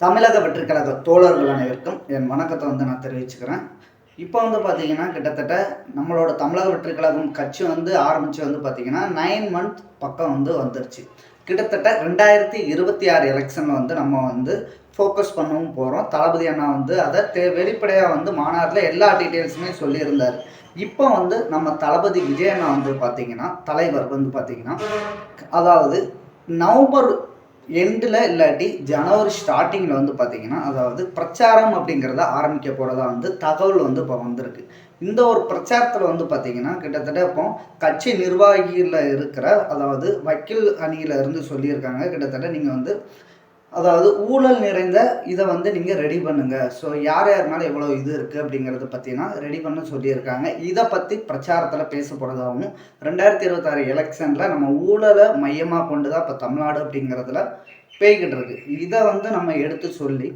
தமிழக வெற்றிக்கழக தோழர்கள் அனைவருக்கும் என் வணக்கத்தை வந்து நான் தெரிவிச்சுக்கிறேன். இப்போ வந்து பார்த்தீங்கன்னா கிட்டத்தட்ட நம்மளோட தமிழக வெற்றிக்கழகம் கட்சி வந்து ஆரம்பித்து வந்து பார்த்தீங்கன்னா நைன் மந்த் பக்கம் வந்து வந்துருச்சு. கிட்டத்தட்ட ரெண்டாயிரத்தி இருபத்தி ஆறு எலெக்ஷனில் வந்து நம்ம வந்து ஃபோக்கஸ் பண்ணவும் போகிறோம் தளபதி அண்ணா வந்து அதை தே வெளிப்படையாக வந்து மாநாட்டில் எல்லா டீட்டெயில்ஸுமே சொல்லியிருந்தார். இப்போ வந்து நம்ம தளபதி விஜயண்ணா வந்து பார்த்தீங்கன்னா தலைவர் வந்து பார்த்தீங்கன்னா அதாவது நவம்பர் எண்டில் இல்லாட்டி ஜனவரி ஸ்டார்டிங்கில் வந்து பார்த்தீங்கன்னா அதாவது பிரச்சாரம் அப்படிங்கிறத ஆரம்பிக்க போகிறதா வந்து தகவல் வந்து இப்போ வந்திருக்கு. இந்த ஒரு பிரச்சாரத்தில் வந்து பார்த்தீங்கன்னா கிட்டத்தட்ட இப்போ கட்சி நிர்வாகியில் இருக்கிற அதாவது வக்கீல் அணியில் இருந்து சொல்லியிருக்காங்க. கிட்டத்தட்ட நீங்கள் வந்து அதாவது ஊழல் நிறைந்த இதை வந்து நீங்கள் ரெடி பண்ணுங்கள் ஸோ யார் யார் மேலே எவ்வளோ இது இருக்குது அப்படிங்கிறத பற்றினா ரெடி பண்ண சொல்லியிருக்காங்க. இதை பற்றி பிரச்சாரத்தில் பேச போகிறதாகவும் ரெண்டாயிரத்தி இருபத்தாறு எலெக்ஷனில் நம்ம ஊழலை மையமாக கொண்டு தான் இப்போ தமிழ்நாடு அப்படிங்கிறதுல பேய்கிட்டு இருக்கு. இதை வந்து நம்ம எடுத்து சொல்லி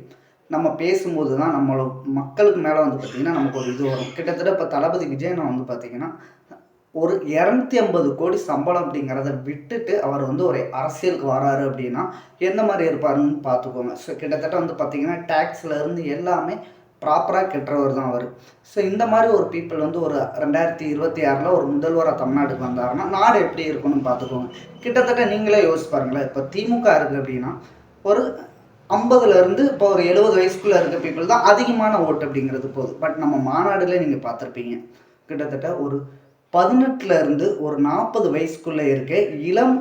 நம்ம பேசும்போது தான் நம்மளோட மக்களுக்கு மேலே வந்து பார்த்திங்கன்னா நமக்கு ஒரு இது வரும். கிட்டத்தட்ட இப்போ தளபதி விஜயனை வந்து பார்த்திங்கன்னா ஒரு இரநூத்தி ஐம்பது கோடி சம்பளம் அப்படிங்கிறத விட்டுட்டு அவர் வந்து ஒரு அரசியலுக்கு வராரு அப்படின்னா எந்த மாதிரி இருப்பாருன்னு பார்த்துக்கோங்க. ஸோ கிட்டத்தட்ட வந்து பார்த்தீங்கன்னா டேக்ஸ்லேருந்து எல்லாமே ப்ராப்பராக கெட்டுறவர் தான் அவர். ஸோ இந்த மாதிரி ஒரு பீப்புள் வந்து ஒரு ரெண்டாயிரத்தி இருபத்தி ஆறில் ஒரு முதல்வராக தமிழ்நாட்டுக்கு வந்தாருன்னா நாடு எப்படி இருக்கணும்னு பார்த்துக்கோங்க. கிட்டத்தட்ட நீங்களே யோசிச்சு பாருங்களேன். இப்போ திமுக இருக்குது அப்படின்னா ஒரு ஐம்பதுலேருந்து இப்போ ஒரு எழுபது வயசுக்குள்ளே இருக்க பீப்புள் தான் அதிகமான ஓட்டு அப்படிங்கிறது போகுது பட் நம்ம மாநாடுல நீங்கள் பார்த்துருப்பீங்க. கிட்டத்தட்ட ஒரு பதினெட்டுல இருந்து ஒரு நாற்பது வயசுக்குள்ள இருக்க இளம்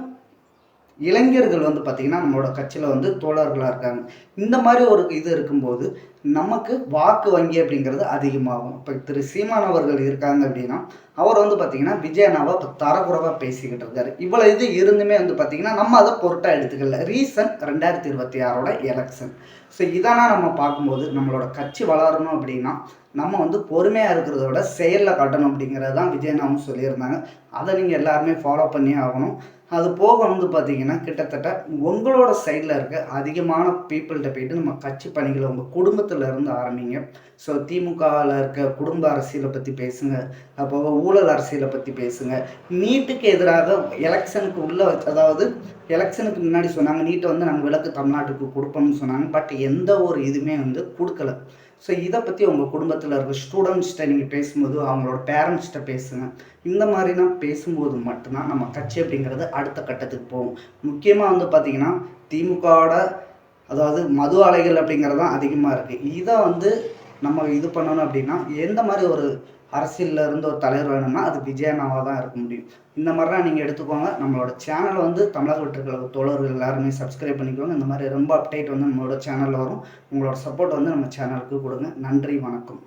இளைஞர்கள் வந்து பார்த்திங்கன்னா நம்மளோட கட்சியில் வந்து தோழர்களாக இருக்காங்க. இந்த மாதிரி ஒரு இது இருக்கும்போது நமக்கு வாக்கு வங்கி அப்படிங்கிறது அதிகமாகும். இப்போ திரு சீமான் அவர்கள் இருக்காங்க அப்படின்னா அவர் வந்து பார்த்திங்கன்னா விஜயனாவை இப்போ தரக்குறவாக பேசிக்கிட்டு இருக்காரு. இவ்வளோ இது இருந்துமே வந்து பார்த்திங்கன்னா நம்ம அதை பொருட்டாக எடுத்துக்கல. ரீசன் ரெண்டாயிரத்தி இருபத்தி ஆறோட எலெக்ஷன் ஸோ இதெல்லாம் நம்ம பார்க்கும்போது நம்மளோட கட்சி வளரணும் அப்படின்னா நம்ம வந்து பொறுமையாக இருக்கிறத விட செயலில் காட்டணும் அப்படிங்கிறது தான் விஜயனாவும் சொல்லியிருந்தாங்க. அதை நீங்கள் எல்லாருமே ஃபாலோ பண்ணி ஆகணும். அது போக வந்து பார்த்தீங்கன்னா கிட்டத்தட்ட உங்களோட சைடில் இருக்க அதிகமான பீப்புள்கிட்ட போயிட்டு நம்ம கட்சி பணிகளை உங்கள் குடும்பத்தில் இருந்து ஆரம்பிங்க. ஸோ திமுகவில் இருக்க குடும்ப அரசியலை பற்றி பேசுங்க. அப்போ ஊழல் அரசியலை பற்றி பேசுங்க. நீட்டுக்கு எதிராக எலெக்ஷனுக்கு உள்ள அதாவது எலெக்ஷனுக்கு முன்னாடி சொன்னாங்க. நீட்டை வந்து நாங்கள் விளக்கு தமிழ்நாட்டுக்கு கொடுப்போம்னு சொன்னாங்க. பட் எந்த ஒரு இதுவுமே வந்து கொடுக்கல. ஸோ இதை பற்றி உங்கள் குடும்பத்தில் இருக்க ஸ்டூடெண்ட்ஸ்கிட்ட நீங்கள் பேசும்போது அவங்களோட பேரண்ட்ஸ்கிட்ட பேசுங்க. இந்த மாதிரிலாம் பேசும்போது மட்டும்தான் நம்ம கட்சி அப்படிங்கிறது அடுத்த கட்டத்துக்கு போகும். முக்கியமாக வந்து பார்த்திங்கன்னா திமுகவோட அதாவது மது ஆலைகள் அப்படிங்கிறது தான் அதிகமாக இருக்குது இதை வந்து நம்ம இது பண்ணணும் அப்படின்னா எந்த மாதிரி ஒரு அரசியலில் இருந்து ஒரு தலைவர் வேணும்னா அது விஜயனாவாக தான் இருக்க முடியும். இந்த மாதிரிலாம் நீங்கள் எடுத்துக்கோங்க. நம்மளோட சேனலை வந்து தமிழக வெற்றிக்கழக தோழர்கள் எல்லாருமே சப்ஸ்கிரைப் பண்ணிக்கோங்க. இந்த மாதிரி ரொம்ப அப்டேட் வந்து நம்மளோட சேனலில் வரும். உங்களோட சப்போர்ட் வந்து நம்ம சேனலுக்கு கொடுங்க. நன்றி வணக்கம்.